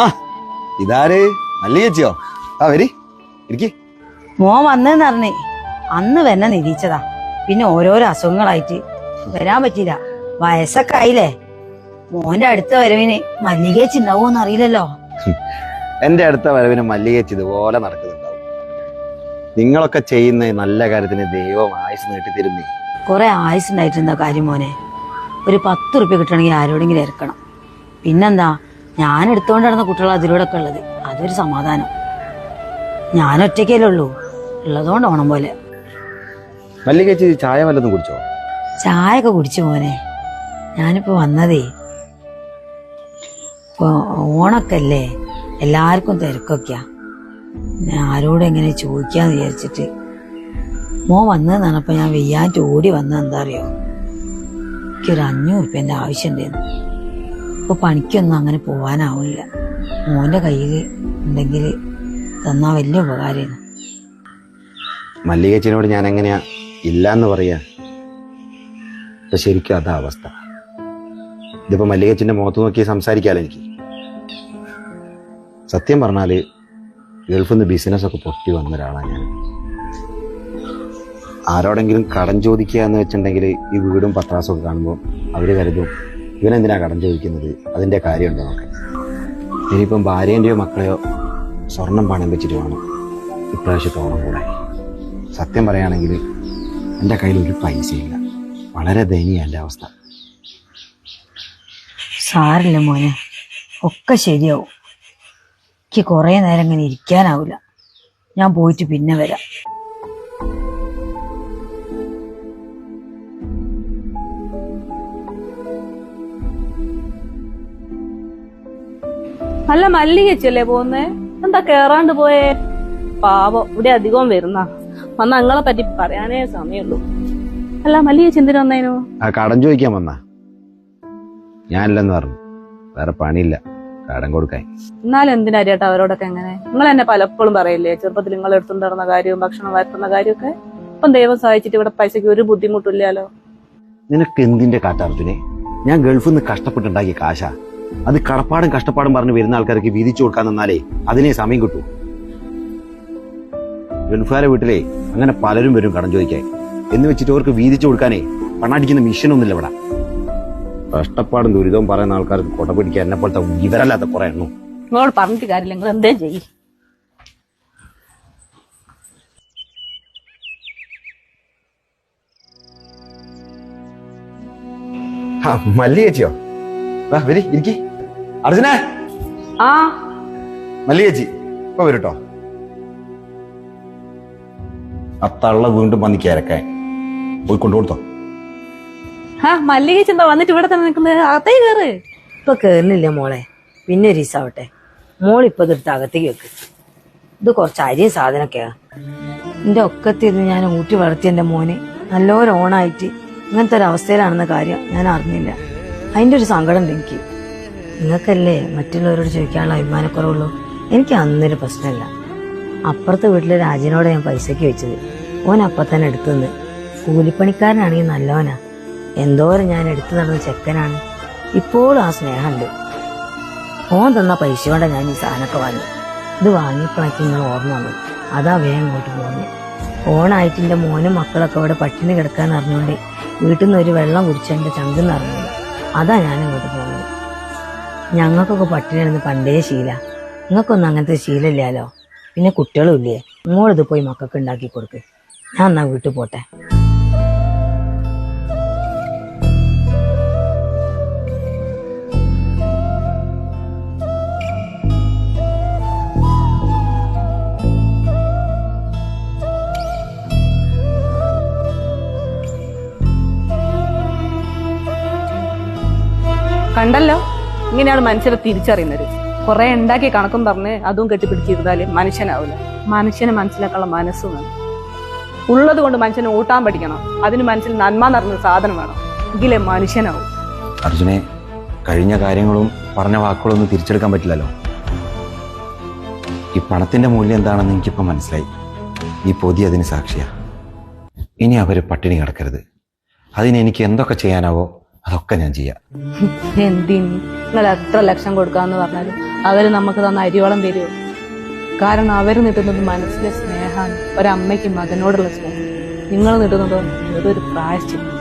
ആ ഇതാര്? നല്ല ചേച്ചിയോ? ആ വരി. ഇരിക്കി. മോൻ വന്നെന്ന് അറിഞ്ഞേ അന്ന് വന്നെ നിരീച്ചതാ. പിന്നെ ഓരോരോ അസുഖങ്ങളായിട്ട്. വരാൻ പറ്റില്ല വയസ്സൊക്കെ ആയില്ലേ? മോന്റെ അടുത്ത വരവിന് മല്ലികേച്ചി ഉണ്ടാവോന്ന് അറിയില്ലല്ലോ. എന്റെ അടുത്ത വരവിന് മല്ലികേച്ചി ഇതുപോലെ നടക്കുന്നുണ്ടാവും. നിങ്ങളൊക്കെ ചെയ്യുന്ന നല്ല കാര്യത്തിന് ദൈവം ആയുസ് നീട്ടിത്തരുന്നേ. കുറെ ആയുസ് ഉണ്ടായിട്ടുണ്ടോ കാര്യം മോനെ? ഒരു പത്ത് ഉറുപ്പ്യ കിട്ടണമെങ്കിൽ ആരോടെങ്കിലും ഇറക്കണം പിന്നെന്താ? ഞാൻ എടുത്തോണ്ട് നടന്ന കുട്ടികൾ അതിലൂടെ ഒക്കെ ഉള്ളത്. അതൊരു സമാധാനം. ഞാൻ ഒറ്റയ്ക്കല്ലേ ഉള്ളൂ. ഉള്ളതുകൊണ്ട് ഓണം പോലെ. മല്ലികേച്ചി ചായ വല്ലതും കുടിച്ചോ? ചായ ഒക്കെ കുടിച്ചു മോനെ. ഞാനിപ്പോ വന്നതേ. ഓണക്കല്ലേ ഓണൊക്കെ അല്ലേ എല്ലാവർക്കും തിരക്കൊക്കെയാ. ഞാൻ ആരോടും എങ്ങനെ ചോദിക്കാന്ന് വിചാരിച്ചിട്ട്. മോ വന്നതെന്നാണ്. പറഞ്ഞപ്പോ ഞാൻ വെയ്യാൻ ഓടി വന്നത് എന്താ അറിയോ? എനിക്കൊരു അഞ്ഞൂറ് ഉറുപ്പ്യന്റെ ആവശ്യം ഉണ്ടായിരുന്നു ഇപ്പൊ പണിക്കൊന്നും അങ്ങനെ പോവാനാവില്ല. മോന്റെ കയ്യിൽ ഉണ്ടെങ്കിൽ തന്നാ വലിയ ഉപകാരമായിരുന്നു മല്ലികച്ചനോട് ഞാൻ എങ്ങനെയാ ഇല്ലാന്ന് പറയാ? ഇപ്പൊ ശരിക്കും അതാ അവസ്ഥ. ഇതിപ്പോ മല്ലികച്ചന്റെ മുഖത്ത് നോക്കി സംസാരിക്കാലോ എനിക്ക്. സത്യം പറഞ്ഞാൽ ഗൾഫിൽ നിന്ന് ബിസിനസ് ഒക്കെ പൊട്ടി വന്ന ഒരാളാണ് ഞാൻ. ആരോടെങ്കിലും കടം ചോദിക്കുക എന്ന് വെച്ചിട്ടുണ്ടെങ്കിൽ ഈ വീടും പത്രാസും ഒക്കെ കാണുമ്പോൾ അവർ കരുതും ഇവനെന്തിനാ കടം ചോദിക്കുന്നത്? അതിന്റെ കാര്യമുണ്ടോ നോക്കാൻ ഇനിയിപ്പം ഭാര്യേന്റെയോ മക്കളെയോ സ്വർണം പണം വെച്ചിട്ട് വേണം ഇപ്രാവശ്യത്തെ ഓണം കൂടെ സത്യം പറയുകയാണെങ്കിൽ എന്റെ കയ്യിൽ ഒരു പൈസയില്ല. വളരെ ദയനീയ എന്റെ അവസ്ഥ. സാറില്ല മോനെ. ഒക്കെ ശരിയാവും. എനിക്ക് കുറേ നേരം ഇങ്ങനെ ഇരിക്കാനാവില്ല. ഞാൻ പോയിട്ട് പിന്നെ വരാം. അല്ല മല്ലികച്ചല്ലേ പോന്നേ എന്താ കേറാണ്ട് പോയേ? പാവം ഇവിടെ അധികവും വരുന്ന. വന്ന അങ്ങളെ പറ്റി പറയാനേ സമയമുള്ളൂ. അല്ല മല്ലികച്ച് എന്തിനു വന്നേനു? കടം ചോദിക്കാൻ വന്ന. ഞാനില്ലെന്ന് പറഞ്ഞു. വേറെ പണിയില്ല. കടം കൊടുക്കാൻ. എന്നാലും എന്തിനാ ചേട്ടാ അവരോടൊക്കെ എങ്ങനെ നിങ്ങൾ എന്നെ പലപ്പോഴും പറയില്ലേ ചെറുപ്പത്തിൽ നിങ്ങൾ എടുത്തുണ്ടായിരുന്ന കാര്യവും ഭക്ഷണം വരുത്തുന്ന കാര്യമൊക്കെ ഇപ്പം ദൈവം സഹായിച്ചിട്ട് ഇവിടെ പൈസക്ക് ഒരു ബുദ്ധിമുട്ടില്ലല്ലോ നിനക്ക് എന്തിന്റെ കാറ്റാർത്തിനെ ഞാൻ ഗൾഫിൽ നിന്ന് കഷ്ടപ്പെട്ടുണ്ടാക്കിയ കാശാ. അത് കടപ്പാടും കഷ്ടപ്പാടും പറഞ്ഞ് വരുന്ന ആൾക്കാർക്ക് വീതിച്ചു കൊടുക്കാൻ നിന്നാലേ അതിനെ സമയം കിട്ടൂ. ഗൾഫുകാരെ വീട്ടിലെ അങ്ങനെ പലരും വരും കടം ചോദിക്കാൻ. എന്ന് വെച്ചിട്ട് അവർക്ക് വീതിച്ചു കൊടുക്കാനേ പണടിക്കുന്ന മിഷനൊന്നുമില്ല ഇവിടെ. കഷ്ടപ്പാടും ദുരിതവും പറയുന്ന ആൾക്കാർക്ക് കൊട പിടിക്കാൻ എന്നെ പോലത്തെ വിവരല്ലാത്ത കുറെ എണ്ണു. നിങ്ങളോട് പറഞ്ഞിട്ട് കാര്യമില്ല നിങ്ങൾ എന്തേ ചെയ്യും. മല്ലി ചേച്ചിയോ വാ വരി ഇരിക്കി. അർജുന? ആ. ചേച്ചി ഇപ്പൊ വരട്ടോ. ആ തള്ള വീണ്ടും വന്നി കയറക്കാൻ പോയി കൊണ്ടുകൊടുത്തോ ആ മല്ലികച്ച് എന്താ വന്നിട്ട് ഇവിടെ തന്നെ നിൽക്കുന്നത് അകത്തേ കയറ് ഇപ്പൊ കേറുന്നില്ല മോളെ. പിന്നെ മോൾ ഇപ്പൊ ഇതെടുത്ത് അകത്തേക്ക് വെക്ക്. ഇത് കുറച്ച് അരിയും സാധനമൊക്കെയാ. എന്റെ ഒക്കത്തിരുന്ന് ഞാൻ ഊട്ടി വളർത്തിയ എന്റെ മോനെ. നല്ലോരോണായിട്ട് ഇങ്ങനത്തെ ഒരു അവസ്ഥയിലാണെന്ന കാര്യം ഞാൻ അറിഞ്ഞില്ല. അതിന്റെ ഒരു സങ്കടം എനിക്ക്. നിങ്ങൾക്കല്ലേ മറ്റുള്ളവരോട് ചോദിക്കാനുള്ള അഭിമാനക്കുറവുള്ളൂ എനിക്ക് അന്നൊരു പ്രശ്നമില്ല. അപ്പുറത്തെ വീട്ടിലെ രാജനോട് ഞാൻ പൈസയ്ക്ക് വെച്ചത്. ഓൻ അപ്പം തന്നെ എടുത്തുനിന്ന് കൂലിപ്പണിക്കാരനാണെങ്കിൽ നല്ലവനാ. എന്തോരം ഞാൻ എടുത്തു നടന്ന ചെക്കനാണ്. ഇപ്പോഴും ആ സ്നേഹമുണ്ട്. ഓൻ തന്ന പൈസ കൊണ്ട് ഞാൻ ഈ സാധനമൊക്കെ വാങ്ങി ഇത് വാങ്ങിയപ്പോഴേക്ക് നിങ്ങൾ ഓർമ്മ വന്നു. അതാ വേഗം ഇങ്ങോട്ട് പോകുന്നത് ഓണായിട്ട് എന്റെ മോനും മക്കളൊക്കെ അവിടെ പട്ടിണി കിടക്കാൻ അറിഞ്ഞുകൊണ്ട് വീട്ടിൽ നിന്ന് ഒരു വെള്ളം കുടിച്ച് എന്റെ ചങ്കെന്ന് അറിഞ്ഞില്ല അതാ ഞാൻ ഇങ്ങോട്ട് പോകുന്നത്. ഞങ്ങൾക്കൊക്കെ പട്ടിണിയാണെന്ന് പണ്ടേ ശീല. നിങ്ങൾക്കൊന്നും അങ്ങനത്തെ ശീലമില്ലല്ലോ പിന്നെ കുട്ടികളും ഇല്ലേ? നിങ്ങളിത് പോയി മക്കൾക്ക് ഉണ്ടാക്കി കൊടുക്ക്. ഞാൻ എന്നാ വീട്ടിൽ പോട്ടെ. കണ്ടല്ലോ? ഇങ്ങനെയാണ് മനുഷ്യരെ തിരിച്ചറിയുന്നത്. കുറെ ഉണ്ടാക്കി കണക്കും പറഞ്ഞ് അതും കെട്ടിപ്പിടിച്ചിരുന്നാൽ മനുഷ്യനാവില്ല മനുഷ്യനെ മനസ്സിലാക്കാനുള്ള മനസ്സ് വേണം. ഉള്ളത് കൊണ്ട് മനുഷ്യനെ ഊട്ടാൻ പഠിക്കണം. അതിന് മനസ്സിൽ നന്മ നിറഞ്ഞ സാധനം വേണം. എങ്കിലേ മനുഷ്യനാവും. അർജുനെ കഴിഞ്ഞ കാര്യങ്ങളും പറഞ്ഞ വാക്കുകളൊന്നും തിരിച്ചെടുക്കാൻ പറ്റില്ലല്ലോ. ഈ പണത്തിന്റെ മൂല്യം എന്താണെന്ന് എനിക്കിപ്പോ മനസ്സിലായി. ഈ പൊതി അതിന് സാക്ഷിയാ. ഇനി അവർ പട്ടിണി കിടക്കരുത്. അതിന് എനിക്ക് എന്തൊക്കെ ചെയ്യാനാവോ? അതൊക്കെ ഞാൻ ചെയ്യാം. എന്തിന്? നിങ്ങൾ എത്ര ലക്ഷം കൊടുക്കാന്ന് പറഞ്ഞാലും അവർ നമുക്ക് തന്ന അരിയോളം തരുമോ കാരണം അവർ നിട്ടുന്നത് മനസ്സിലെ സ്നേഹമാണ്. ഒരമ്മയ്ക്ക് മകനോടുള്ള സ്നേഹം. നിങ്ങൾ നിട്ടുന്നത് ഒരു പ്രായശ്ചിത്തം.